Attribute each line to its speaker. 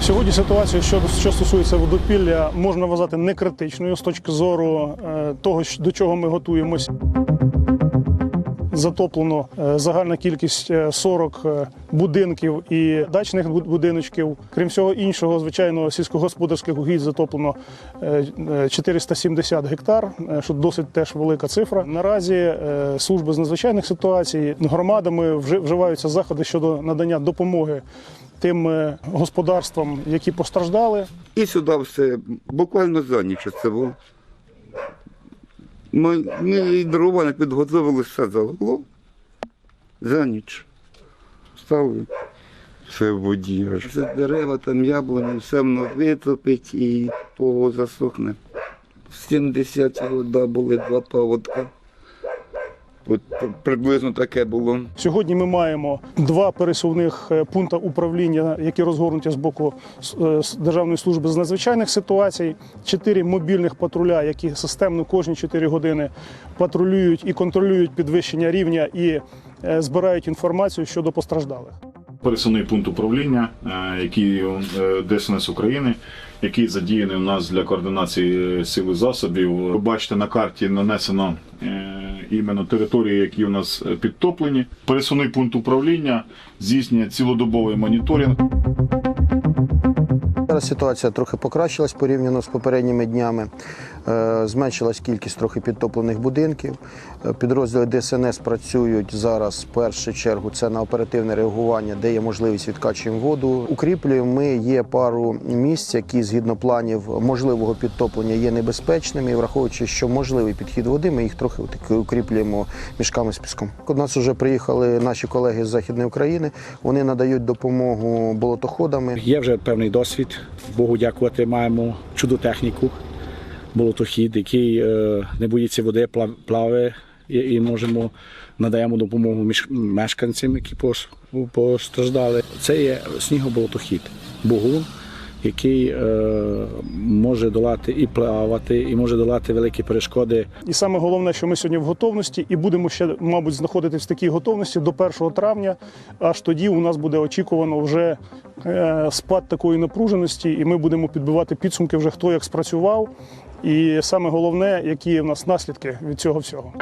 Speaker 1: Сьогодні ситуація, що, що стосується водопілля, можна вважати не критичною з точки зору е, того, до чого ми готуємось. Затоплено е, загальна кількість е, 40 е, будинків і дачних бу- будиночків. Крім всього іншого, звичайно, сільськогосподарських угідь затоплено е, е, 470 гектар, е, що досить теж велика цифра. Наразі е, служби з надзвичайних ситуацій громадами вживаються заходи щодо надання допомоги тим е, господарствам, які постраждали.
Speaker 2: І сюди все буквально за ніч це було. Ми, ми і дрова не підготовили, все залило. За ніч. Стали все в воді. Все дерева, там яблуні, все воно витопить і того засохне. В 70 вода були два паводка. От приблизно таке було.
Speaker 1: Сьогодні ми маємо два пересувних е, пункти управління, які розгорнуті з боку е, Державної служби з надзвичайних ситуацій, чотири мобільних патруля, які системно кожні 4 години патрулюють і контролюють підвищення рівня і е, збирають інформацію щодо постраждалих.
Speaker 3: пересувний пункт управління, який ДСНС України, який задіяний у нас для координації сил і засобів. Ви бачите, на карті нанесено іменно території, які у нас е, підтоплені. Пересувний пункт управління здійснює цілодобовий моніторинг.
Speaker 4: Зараз ситуація трохи покращилась порівняно з попередніми днями. Е, Зменшилась кількість трохи підтоплених будинків. Е, Підрозділи ДСНС працюють зараз в першу чергу. Це на оперативне реагування, де є можливість відкачуємо воду. Укріплюємо ми є пару місць, які згідно планів можливого підтоплення є небезпечними. І враховуючи, що можливий підхід води, ми їх трохи таки укріплюємо мішками з піском. До нас вже приїхали наші колеги з Західної України. Вони надають допомогу болотоходами.
Speaker 5: Є вже певний досвід. Богу дякувати, маємо чудо техніку, болотохід, який е, не боїться води, пла- плаває і, можемо надаємо допомогу мешканцям, які пос- постраждали. Це є снігоболотохід Богун, який е, може долати і плавати, і може долати великі перешкоди
Speaker 1: І саме головне, що ми сьогодні в готовності, і будемо ще, мабуть, знаходитись в такій готовності до 1 травня. Аж тоді у нас буде очікувано вже е, спад такої напруженості, і ми будемо підбивати підсумки вже хто як спрацював. І саме головне, які в нас наслідки від цього всього.